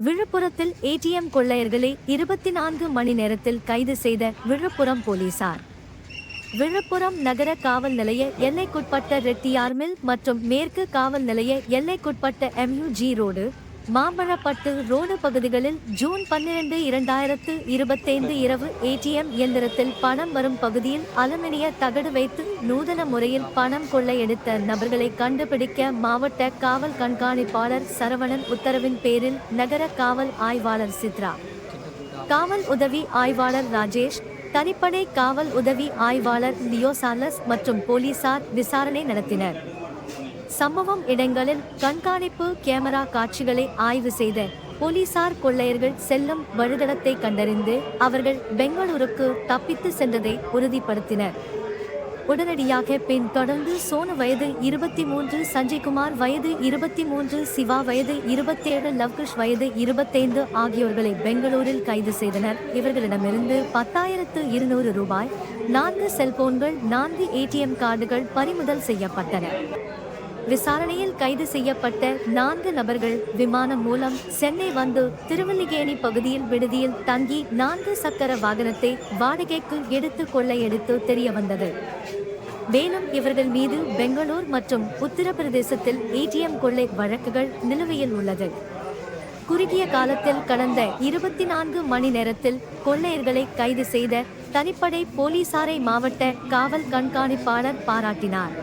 விழுப்புரத்தில் ஏடிஎம் கொள்ளையர்களை இருபத்தி நான்கு மணி நேரத்தில் கைது செய்த விழுப்புரம் போலீசார். விழுப்புரம் நகர காவல் நிலைய எல்லைக்குட்பட்ட ரெட்டியார்மில் மற்றும் மேற்கு காவல் நிலைய எல்லைக்குட்பட்ட எம்யூஜி ரோடு மாம்பழப்பட்டு ரோடு பகுதிகளில் ஜூன் பன்னிரண்டு இரண்டாயிரத்து இருபத்தைந்து இரவு ஏடிஎம் இயந்திரத்தில் பணம் வரும் பகுதியில் அலுமினிய தகடு வைத்து நூதன முறையில் பணம் கொள்ளையடித்த நபர்களை கண்டுபிடிக்க மாவட்ட காவல் கண்காணிப்பாளர் சரவணன் உத்தரவின் பேரில் நகர காவல் ஆய்வாளர் சித்ரா. காவல் உதவி ஆய்வாளர் ராஜேஷ் தனிப்படை காவல் உதவி ஆய்வாளர் லியோசாலஸ் மற்றும் போலீசார் விசாரணை நடத்தினர். சம்பவம் இடங்களில் கண்காணிப்பு கேமரா காட்சிகளை ஆய்வு செய்த போலீசார் கொள்ளையர்கள் செல்லும் வழிதடத்தை கண்டறிந்து அவர்கள் பெங்களூருக்கு தப்பித்து சென்றதை உறுதிப்படுத்தினர். உடனடியாக பின் தொடர்ந்து சோனு வயது இருபத்தி மூன்று சஞ்சய்குமார் வயது இருபத்தி மூன்று சிவா வயது இருபத்தேழு லவ்குஷ் வயது இருபத்தைந்து ஆகியோர்களை பெங்களூரில் கைது செய்தனர். இவர்களிடமிருந்து பத்தாயிரத்து இருநூறு ரூபாய் நான்கு செல்போன்கள் நான்கு ஏடிஎம் கார்டுகள் பறிமுதல் செய்யப்பட்டன. விசாரணையில் கைது செய்யப்பட்ட நான்கு நபர்கள் விமானம் மூலம் சென்னை வந்து திருவல்லிகேணி பகுதியில் விடுதியில் தங்கி நான்கு சக்கர வாகனத்தை வாடகைக்கு எடுத்து கொள்ளையடித்து தெரிய வந்தது. மேலும் இவர்கள் மீது பெங்களூர் மற்றும் உத்தரப்பிரதேசத்தில் ஏடிஎம் கொள்ளை வழக்குகள் நிலுவையில் உள்ளது. குறுகிய காலத்தில் கடந்த இருபத்தி நான்கு மணி நேரத்தில் கொள்ளையர்களை கைது செய்த தனிப்படை போலீசாரை மாவட்ட காவல் கண்காணிப்பாளர் பாராட்டினார்.